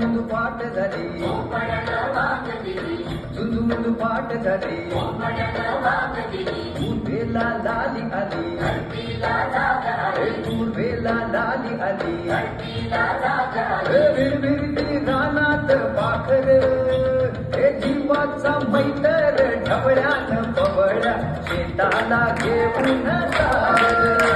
पाट धरी झुंझुंड पाट झाली पूर्वेला लाली आली ए, पूर्वेला लाली आली विरविरती रानात पाखर हे जीवाचा मैतर ढवळ्यान पवळ्या शेताला घेऊन सागर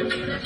Yeah.